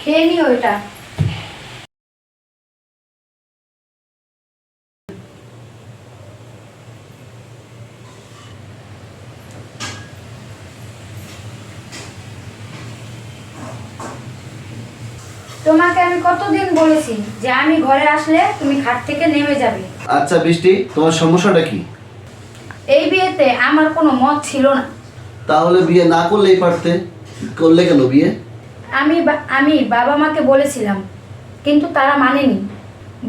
খেয়ে নিও এটা। তোমাকে আমি কতদিন বলেছি যে আমি ঘরে আসলে তুমি খাট থেকে নেমে যাবে। আচ্ছা বৃষ্টি তোমার সমস্যাটা কি? এই বিয়েতে আমার কোনো মত ছিল না। তাহলে বিয়ে না করলেই পারতে। করলে কেন বিয়ে? আমি আমি বাবা মাকে বলেছিলাম কিন্তু তারা মানেনি।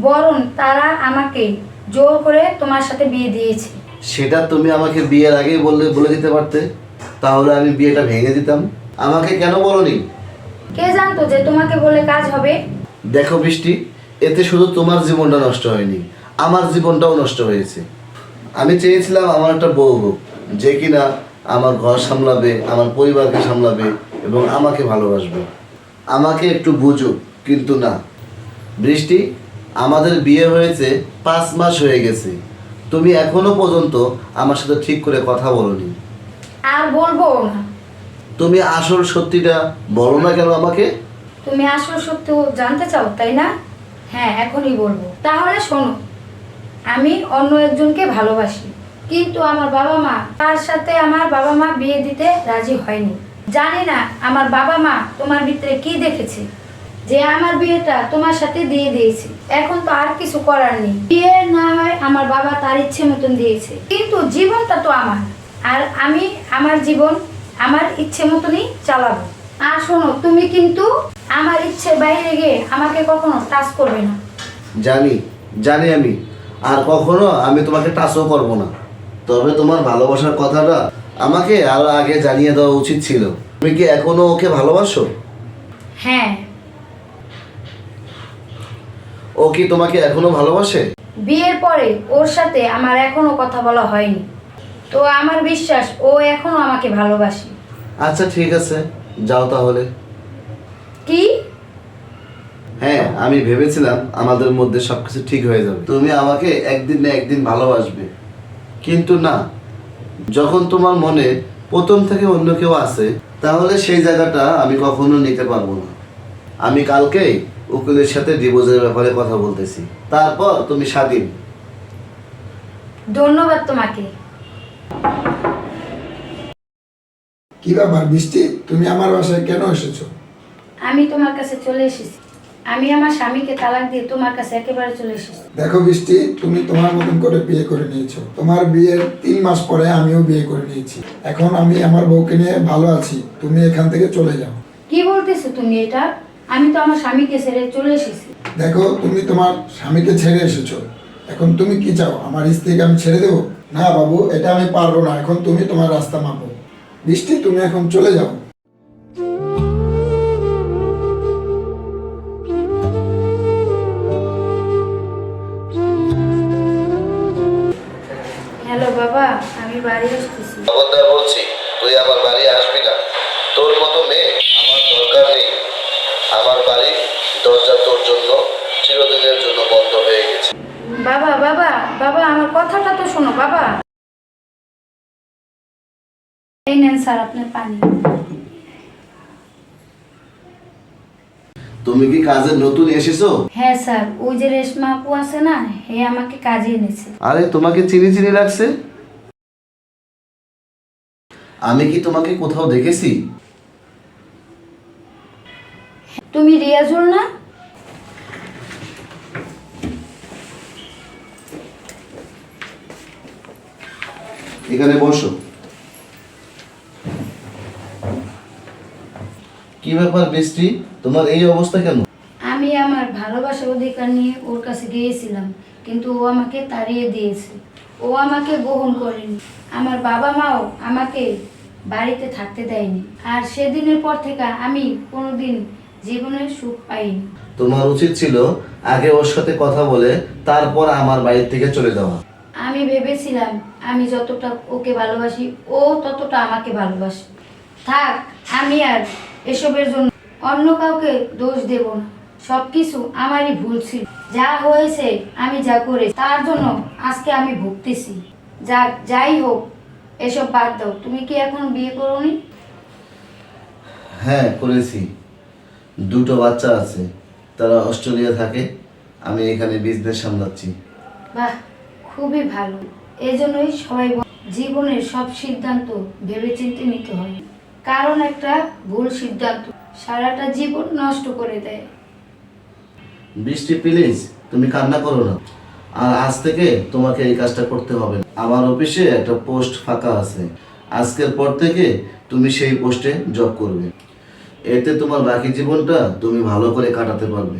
বরং তারা আমাকে জোর করে তোমার সাথে বিয়ে দিয়েছে। সেটা তুমি আমাকে বিয়ের আগেই বললে বলে দিতে পারতে। তাহলে আমি বিয়েটা ভেঙে দিতাম। আমাকে কেন বলনি? কে জানতো যে তোমাকে বলে কাজ হবে? দেখো বৃষ্টি এতে শুধু তোমার জীবনটা নষ্ট হয়নি আমার জীবনটাও নষ্ট হয়েছে। আমি চেয়েছিলাম আমার একটা বউ হোক যে কিনা আমার ঘর সামলাবে আমার পরিবারকে সামলাবে এবং আমাকে ভালোবাসবে। আমাকে একটু বুঝুক কিন্তু না। বৃষ্টি আমাদের বিয়ে হয়েছে পাঁচ মাস হয়ে গেছে। তুমি এখনও পর্যন্ত আমার সাথে ঠিক করে কথা বলনি। আর বলব না। তুমি আসল সত্যিটা বলো না কেন আমাকে? তুমি আসল সত্য জানতে চাও তাই না? হ্যাঁ এখনই বলব। তাহলে শোনো আমি অন্য একজনকে ভালোবাসি। কিন্তু আমার বাবা মা তার সাথে আমার বাবা মা বিয়ে দিতে রাজি হয়নি। জানি না আমার বাবা মা তোমার ভিতরে কি দেখেছে, যে আমার বিয়েটা তোমার সাথে দিয়ে দিয়েছে। এখন তো আর কিছু করার নেই। বিয়ে না হয় আমার বাবা তার ইচ্ছে মতন দিয়েছে। কিন্তু জীবনটা তো আমার। আর আমি আমার জীবন আমার ইচ্ছে মতনই চালাবো। আর শোনো, তুমি কিন্তু আমার ইচ্ছে বাইরে গিয়ে আমাকে কখনো টাচ করবে না। জানি জানি আমি। আর কখনো আমি তোমাকে টাচও করব না। তবে তোমার ভালোবাসার কথাটা আমাকে আরও আগে জানিয়ে দেওয়া উচিত ছিল। তুমি কি এখনও ওকে ভালোবাসো? হ্যাঁ। ও কি তোমাকে এখনও ভালোবাসে? বিয়ের পরে ওর সাথে আমার এখনও কথা বলা হয়নি। তো আমার বিশ্বাস ও এখনও আমাকে ভালোবাসে। আচ্ছা ঠিক আছে। যাও তাহলে। কি? হ্যাঁ আমি ভেবেছিলাম আমাদের মধ্যে সবকিছু ঠিক হয়ে যাবে। তুমি আমাকে একদিন না একদিন ভালোবাসবে। কিন্তু না যখন তোমার মনে প্রথম থেকে অন্য কেউ আছে তাহলে সেই জায়গাটা আমি কখনো নিতে পারব না। আমি কালকেই উকিলের সাথে ডিভোর্সের ব্যাপারে কথা বলতেছি। তারপর তুমি স্বাধীন। ধন্যবাদ তোমাকে। কি ব্যাপার বৃষ্টি তুমি আমার বাসায় কেন এসেছ? আমি তোমার কাছে চলে এসেছি। আমি আমার স্বামীকে তালাক দিয়ে তোমার কাছে একেবারে চলে এসেছি। দেখো বৃষ্টি তুমি তোমার মতন করে বিয়ে করে নিয়েছো। তোমার বিয়ের তিন মাস পরে আমিও বিয়ে করে নিয়েছি। এখন আমি আমার বউকে নিয়ে ভালো আছি। তুমি এখান থেকে চলে যাও। কি বলতেছো তুমি এটা? আমি তো আমার স্বামীকে ছেড়ে চলে এসেছি। দেখো তুমি তোমার স্বামীকে ছেড়ে এসেছ। এখন তুমি কি চাও? আমার স্ত্রীকে আমি ছেড়ে দেবো? না বাবু এটা আমি পারব না। এখন তুমি তোমার রাস্তা মাপো। বৃষ্টি তুমি এখন চলে যাও। বাড়ি আসতেছি। খবরদার বলছি তুই আমার বাড়ি আসবি না। তোর মতো মেয়ে আমার দরকার নেই। আমার বাড়ি দরজা তোর জন্য চিরদিনের জন্য বন্ধ হয়ে গেছে। বাবা বাবা বাবা আমার কথাটা তো শোনো বাবা। এই নেন স্যার আপনার পানি। তুমি কি কাজে নতুন এসেছ? হ্যাঁ স্যার ওই যে রেশমা আপু আছে না হে আমাকে কাজে এনেছে। আরে তোমাকে চিনি চিনি লাগছে? আমি কি তোমাকে কোথাও দেখেছি? তুমি রিয়াজুল না? এখানে বসো। কি ব্যাপার বৃষ্টি তোমার এই অবস্থা কেন? আমি আমার ভালোবাসা অধিকার নিয়ে ওর কাছে গিয়েছিলাম। কিন্তু ও আমাকে তাড়িয়ে দিয়েছে। ও আমাকে গ্রহণ করেনি। আমার বাবা মাও আমাকে বাড়িতে থাকতে দেয়নি। আর সেদিনের পর থেকে আমি কোনোদিন জীবনে সুখ পাইনি। তোমার উচিত ছিল আগে ওর সাথে কথা বলে তারপর আমার বাড়ি থেকে চলে যাওয়া। আমি ভেবেছিলাম আমি যতটা ওকে ভালোবাসি ও ততটা আমাকে ভালোবাসে। থাক আমি আর এসবের জন্য অন্য কাউকে দোষ দেব না। সব কিছু আমারই ভুল ছিল। যা হয়েছে আমি যা করে তার জন্য আজকে আমি ভুগতেছি। যা যাই হোক এসব বাদ দাও। তুমি কি এখন বিয়ে করোনি? হ্যাঁ করেছি। দুটো বাচ্চা আছে। তারা অস্ট্রেলিয়া থাকে আমি এখানে বিজনেস সামলাচ্ছি। বাহ খুবই ভালো। এই জন্যই সবাই জীবনের সব সিদ্ধান্ত ভেবেচিন্তে নিতে হয়। কারণ একটা ভুল সিদ্ধান্ত সারাটা জীবন নষ্ট করে দেয়। বৃষ্টি প্লিজ তুমি কান্না করো না। আর আজ থেকে তোমাকে এই কাজটা করতে হবে আমার অফিসে একটা পোস্ট ফাঁকা আছে। আজকের পর থেকে তুমি সেই পোস্টে জব করবে। এতে তোমার বাকি জীবনটা তুমি ভালো করে কাটাতে পারবে।